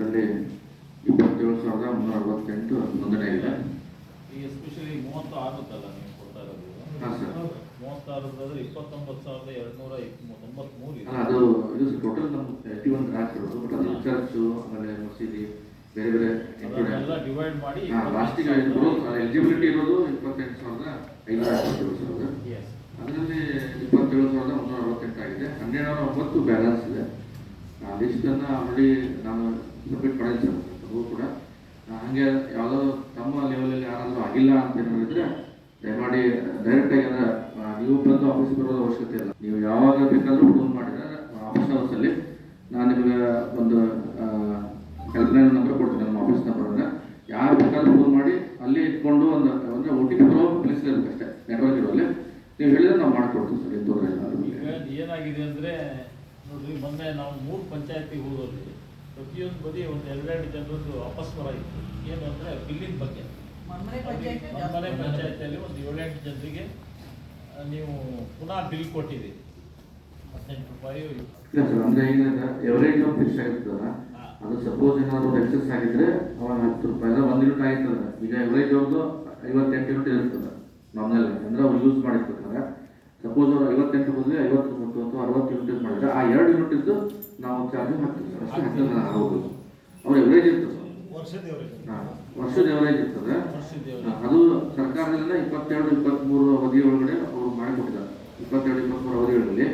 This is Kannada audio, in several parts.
ಇದರಲ್ಲಿ ಇಪ್ಪತ್ತೇಳು ಸಾವಿರದ ಮುನ್ನೂರ ಅರವತ್ತೆಂಟು ನೋಂದಣಿ ಈ ಎಸ್ಪೆಷಲಿ ನೀವು ಕೊಡ್ತಾ ಇರೋದು. ಹಾಂ ಸರ್ ಮೂವತ್ತಾರದಾದ್ರೆ ಇಪ್ಪತ್ತೊಂಬತ್ತು ಸಾವಿರದ ಎರಡ್ನೂರ ತೊಂಬತ್ಮೂರು ಇದೆ. ಅದು ಇದು ಟೋಟಲ್ ನಮ್ಮ ಏಯ್ಟಿ ಒನ್ ಗ್ರಾಹಕರು ಬಟ್ ಅದು ಚರ್ಚು ಆಮೇಲೆ ಮಸೀದಿ ಬೇರೆ ಬೇರೆ ಡಿವೈಡ್ ಮಾಡಿ ಲಾಸ್ಟಿಗೆ ಎಲಿಜಿಬಿಲಿಟಿ ಇರೋದು ಇಪ್ಪತ್ತೆಂಟು ಸಾವಿರದ ಐನೂರ ಸಾವಿರದ Yes. ಅದರಲ್ಲಿ ಇಪ್ಪತ್ತೇಳು ಸಾವಿರದ ಮುನ್ನೂರ ಅರವತ್ತೆಂಟು ಆಗಿದೆ ಹನ್ನೆರಡು ನೂರ ಒಂಬತ್ತು ಬ್ಯಾಲೆನ್ಸ್ ಇದೆ ಆ ಲಿಸ್ಟನ್ನು ಆಲ್ರೆಡಿ ನಾನು ಸಬ್ಮಿಟ್ ಮಾಡಿದ್ದೆ ತಮಗೂ ಕೂಡ ಹಂಗೆ ಯಾವುದೋ ತಮ್ಮ ಲೆವೆಲಲ್ಲಿ ಯಾರಾದರೂ ಆಗಿಲ್ಲ ಅಂತ ಹೇಳಿದ್ರೆ ದಯಮಾಡಿ ಡೈರೆಕ್ಟಾಗಿ ಅಂದರೆ ನೀವು ಬಂದು ಆಫೀಸ್ ಬರೋದು ಅವಶ್ಯಕತೆ ಇಲ್ಲ. ನೀವು ಯಾವಾಗ ಬೇಕಾದರೂ ಫೋನ್ ಮಾಡಿದ್ರೆ ಆಫೀಸ್ ಅವರ್ಸಲ್ಲಿ ನಾನು ನಿಮಗೆ ಒಂದು ಹೆಲ್ಪ್ಲೈನ್ ನಂಬರ್ ಕೊಡ್ತೀನಿ, ನಮ್ಮ ಆಫೀಸ್ ನಂಬರನ್ನು ಯಾರು ಬೇಕಾದ್ರೂ ಫೋನ್ ಮಾಡಿ, ಅಲ್ಲಿ ಇಟ್ಕೊಂಡು ಒಂದು, ಅಂದರೆ ಒ ಟಿ ಪಿ ಬರೋ ಪ್ಲೇಸ್ ಇರುತ್ತೆ ಅಷ್ಟೇ ನೆಟ್ವರ್ಕ್ ಇರೋಲ್ಲಿ. ನೀವು ಹೇಳಿದ್ರೆ ನಾವು ಮಾಡಿಕೊಡ್ತೀವಿ ಸರ್ ಏನಾಗಿದೆ ಅಂದ್ರೆ ನೋಡ್ರಿ ಮೊನ್ನೆ ನಾವು ಮೂರು ಪಂಚಾಯತಿಗೆ ಹೋಗೋದು ಪ್ರತಿಯೊಂದು ಬದಿ ಒಂದು ಎರಡೆರಡು ಜನರದ್ದು ಅಪಸ್ವರ ಇತ್ತು. ಏನು ಅಂದರೆ ಬಿಲ್ಲಿನ ಬಗ್ಗೆ. ಮನೆ ಪಂಚಾಯತ್ ಪಂಚಾಯತಿಯಲ್ಲಿ ಒಂದು ಏಳೆಂಟು ಜನರಿಗೆ ನೀವು ಪುನಃ ಬಿಲ್ ಕೊಟ್ಟಿದ್ದೀರಿ. ಹದಿನೆಂಟು ರೂಪಾಯಿ ಅಂದರೆ ಎವರೇಜ್ ಫಿಕ್ಸ್ ಆಗಿರ್ತದಲ್ಲ ಅದು ಸಪೋಸ್ ಏನಾದ್ರು ಎಕ್ಸಸ್ ಆಗಿದ್ರೆ ಅವಾಗ ಹತ್ತು ರೂಪಾಯಿ ಒಂದು ಯೂನಿಟ್ ಆಗಿರ್ತದೆ ಈಗ ಎವರೇಜ್ ಅವ್ರದ್ದು ಐವತ್ತೆಂಟು ಯೂನಿಟ್ ಇರ್ತದೆ ನಾರ್ಮಲ್ ಅಂದ್ರೆ ಅವ್ರು ಯೂಸ್ ಮಾಡಿರ್ಬೇಕಾದ್ರೆ ಸಪೋಸ್ ಅವ್ರು ಐವತ್ತೆಂಟು ಐವತ್ತು ಅರವತ್ತು ಯೂನಿಟ್ ಮಾಡಿದ್ರೆ ಆ ಎರಡು ಯೂನಿಟ್ ಇದ್ದು ನಾವು ಚಾರ್ಜ್ ಹಾಕ್ತೀವಿ ಸರ್. ಅಷ್ಟೇ ಹೌದು ಅವ್ರ ಎವರೇಜ್ ಇರ್ತದೆ ವರ್ಷದ ಎವರೇಜ್ ಇರ್ತದೆ. ಅದು ಸರ್ಕಾರದಿಂದ ಇಪ್ಪತ್ತೆರಡು ಇಪ್ಪತ್ತ್ಮೂರು ಅವಧಿ ಒಳಗಡೆ ಅವರು ಮಾಡಿಕೊಟ್ಟಿದ್ದಾರೆ. ಇಪ್ಪತ್ತೆರಡು ಇಪ್ಪತ್ತ್ಮೂರು ಅವಧಿಗಳಲ್ಲಿ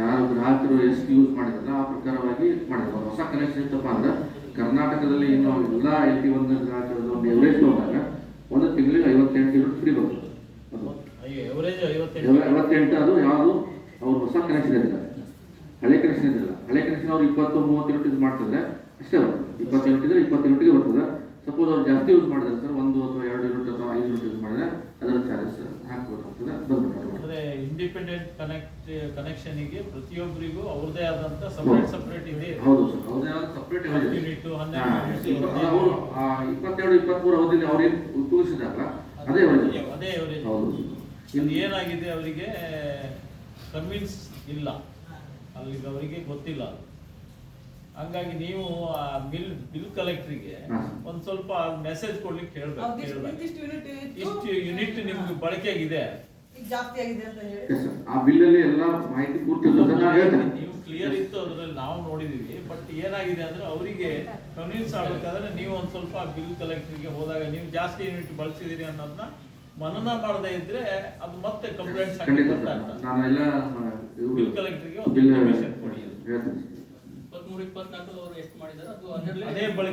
ಯಾರು ಗ್ರಾಹಕರು ಎಷ್ಟು ಯೂಸ್ ಮಾಡಿದಾರಲ್ಲ ಆ ಪ್ರಕಾರವಾಗಿ ಮಾಡಿದ್ರು ಹೊಸ ಕನೆಕ್ಷನ್ ಇತ್ತಪ್ಪ ಅಂದ್ರೆ ಕರ್ನಾಟಕದಲ್ಲಿ ಇನ್ನು ಎಲ್ಲ ಐಟಿ ಟಿ ಒಂದು ಗ್ರಾಹಕರದ್ದು ಒಂದು ಎವರೇಜ್ ಹೋದಾಗ ಒಂದು ತಿಂಗಳಿಗೆ ಐವತ್ತೆಂಟು ಯೂನಿಟ್ ಫ್ರೀ ಬರ್ತದೆ. ಅದು. ಐವತ್ತೆಂಟು ಅದು ಯಾವುದು ಅವ್ರು ಹೊಸ ಕನೆಕ್ಷನ್ ಇರ್ತಾರೆ ಹಳೆ ಕನೆಕ್ಷನ್ ಇದ್ದಿಲ್ಲ. ಹಳೆ ಕನೆಕ್ಷನ್ ಅವ್ರು ಇಪ್ಪತ್ತು ಮೂವತ್ತು ಯೂನಿಟ್ ಯೂಸ್ ಮಾಡ್ತಿದ್ರೆ ಅಷ್ಟೇ ಅವರು. ಇಪ್ಪತ್ತು ಯೂನಿಟ್ ಇದ್ರೆ ಇಪ್ಪತ್ತು ಯೂನಿಟ್ಗೆ ಬರ್ತದೆ. ಸಪೋಸ್ ಅವ್ರು ಜಾಸ್ತಿ ಯೂಸ್ ಮಾಡಿದ್ರೆ ಸರ್ ಒಂದು ಅಥವಾ ಎರಡು ಯೂನಿಟ್ ಅಥವಾ ಐದು ಯೂನಿಟ್ ಯೂಸ್ ಮಾಡಿದ್ರೆ ಅದರ ಚಾರ್ಜಸ್ ಹಾಕ್ಬೇಕಾಗ್ತದೆ. ಬಂದ್ಬಿಟ್ಟು ಅಂದ್ರೆ ಇಂಡಿಪೆಂಡೆಂಟ್ ಕನೆಕ್ಟ್ ಕನೆಕ್ಷನಿಗೆ ಪ್ರತಿಯೊಬ್ಬರಿಗೂ ಅವ್ರದೇ ಆದಂತ ಸಪರೇಟ್ ಸಪರೇಟ್ ಇದೆ ಹೌದು ಸರ್ ಅವ್ರದೇ ಆದ ಸಪ್ರೇಟ್ ಯೂನಿಟ್ ಅವರು ಇಪ್ಪತ್ತೆರಡು ಇಪ್ಪತ್ಮೂರು ಅವಧಿಯಲ್ಲಿ ಅವ್ರೇನು ಉಪಯೋಗಿಸಿದಾರಲ್ಲ ಅದೇ ಅವರಿಗೆ ಅದೇ ಅವರಿಗೆ ಹೌದು. ಇಲ್ಲಿ ಏನಾಗಿದೆ ಅವರಿಗೆ? ಕನ್ವಿನ್ಸ್ ಇಲ್ಲ. ಅಲ್ಲಿ ಅವರಿಗೆ ಗೊತ್ತಿಲ್ಲ ಅದು. ಹಂಗಾಗಿ ನೀವು ಆ ಬಿಲ್ ಬಿಲ್ ಕಲೆಕ್ಟ್ರಿಗೆ. ಒಂದ್ ಸ್ವಲ್ಪ ಮೆಸೇಜ್ ಕೊಡ್ಲಿಕ್ಕೆ ಹೇಳ್ಬೇಕು ಇಷ್ಟು- ಯೂನಿಟ್ ನಿಮ್ಗೆ ಜಾಸ್ತಿ ಆಗಿದೆ ಎಲ್ಲ ಮಾಹಿತಿ ಪೂರ್ತಿ ನೀವು ಕ್ಲಿಯರ್ ಇತ್ತು ಅದ್ರಲ್ಲಿ ನಾವು ನೋಡಿದೀವಿ ಬಟ್ ಏನಾಗಿದೆ ಅಂದ್ರೆ ಅವರಿಗೆ ಕನ್ವಿನ್ಸ್ ಆಗ್ಬೇಕಾದ್ರೆ ನೀವು ಒಂದ್ ಸ್ವಲ್ಪ ಬಿಲ್ ಕಲೆಕ್ಟರ್ಗೆ ಹೋದಾಗ ನೀವು ಜಾಸ್ತಿ ಯೂನಿಟ್ ಬಳಸಿದೀರಿ ಅನ್ನೋದನ್ನ ಮನನ ಮಾಡದೇ ಇದ್ರೆ ಅದು ಮತ್ತೆ ಕಂಪ್ಲೇಂಟ್ ಬಿಲ್ ಕಲೆಕ್ಟರ್ಗೆ ಒಂದು ಕೊಡಿ. ಇಪ್ಪತ್ಮೂರು ಇಪ್ಪತ್ನಾಲ್ಕು ಅವರು ಎಷ್ಟು ಮಾಡಿದ್ದಾರೆ? ಅದು ಹನ್ನೆರಡು